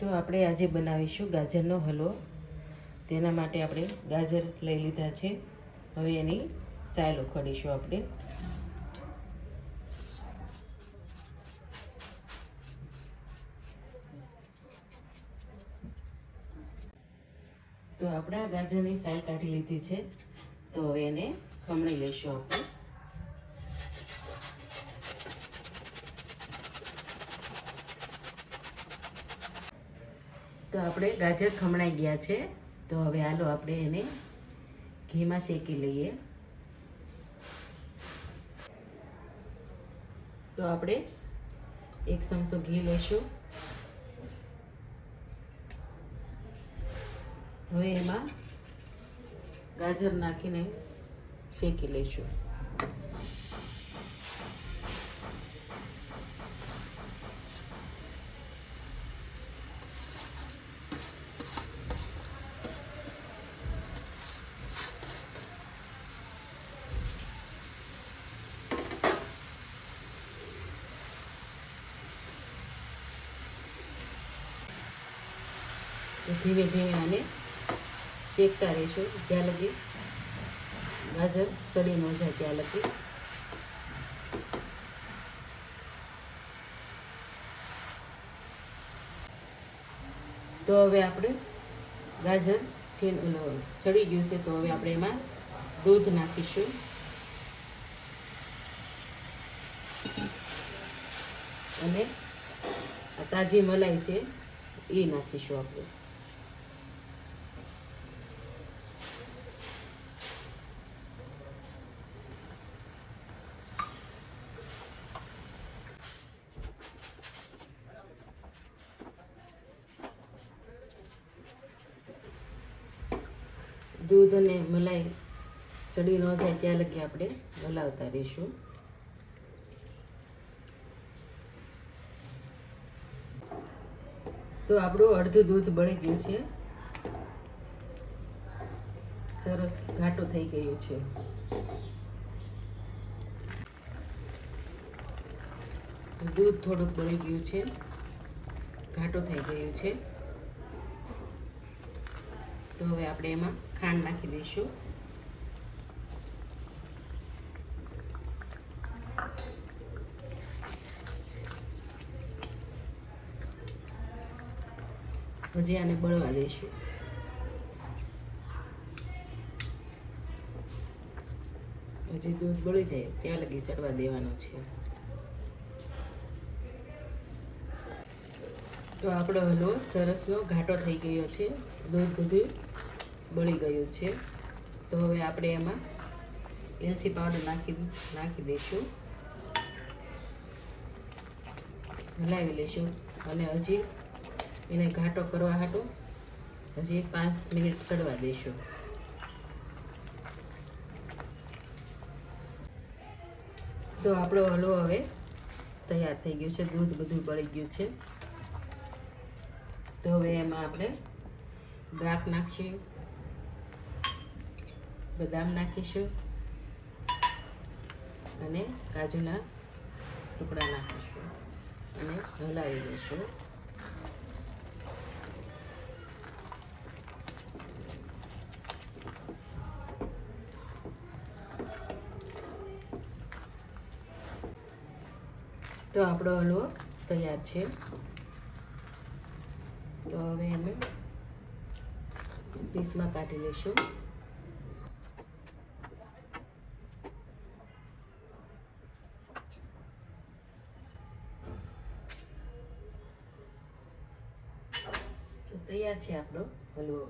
તો આપણે આજે બનાવીશું ગાજરનો હલવો. તેના માટે આપણે ગાજર લઈ લીધા છે. હવે એની સાયલ ઉખડીશું આપણે. તો આપણે ગાજરની સાયલ કાઢી લીધી છે. તો હવે એને ખમણી લઈશું આપણે. તો આપણે ગાજર ખમણાઈ ગયા છે. તો હવે હાલો આપણે એને ઘીમાં શેકી લઈએ. તો આપણે એક ચમચો ઘી લઈશું. હવે એમાં ગાજર નાખીને શેકી લઈશું. ધીમે ધીમે આને શેકતા રહીશું, જ્યાં લગી ગાજર સડી ન જાય ત્યાં લગી. તો હવે આપણે ગાજર છીન ચડી ગયું છે, તો હવે આપણે એમાં દૂધ નાખીશું. અને તાજી મલાઈ છે એ નાખીશું આપણે. દૂધ અને મલાઈ સડી ન જાય ત્યાં લગી આપણે હલાવતા રહીશું. તો આપણું અડધું દૂધ બળી ગયું છે. સરસ ઘાટું થઈ ગયું છે. દૂધ થોડુંક બળી ગયું છે. ઘાટું થઈ ગયું છે. તો હવે આપણે એમાં ખાંડ નાખી દઈશું. હજી આને બળવા દઈશું. હજી દૂધ બળી જાય ત્યાં લગી ચડવા દેવાનો છે. તો આપણો હલવો સરસનો ઘાટો થઈ ગયો છે. દૂધ બધું બળી ગયું છે. તો હવે આપણે એમાં એલસી પાવડર નાખી નાખી દઈશું. હલાવી લઈશું. અને હજી એને ઘાટો કરવા હાટો હજી પાંચ મિનિટ ચડવા દઈશું. તો આપણો હલવો હવે તૈયાર થઈ ગયો છે. દૂધ બધું બળી ગયું છે. તો હવે એમાં આપણે દ્રાક નાખીશું. બદામ નાખીશું અને કાજુના ટુકડા નાખીશું અને હલાવી દઈશું. તો આપણો હલવો તૈયાર છે. તો હવે અમે પીસમાં કાઢી લઈશું. તૈયાર છે આપણો હલવો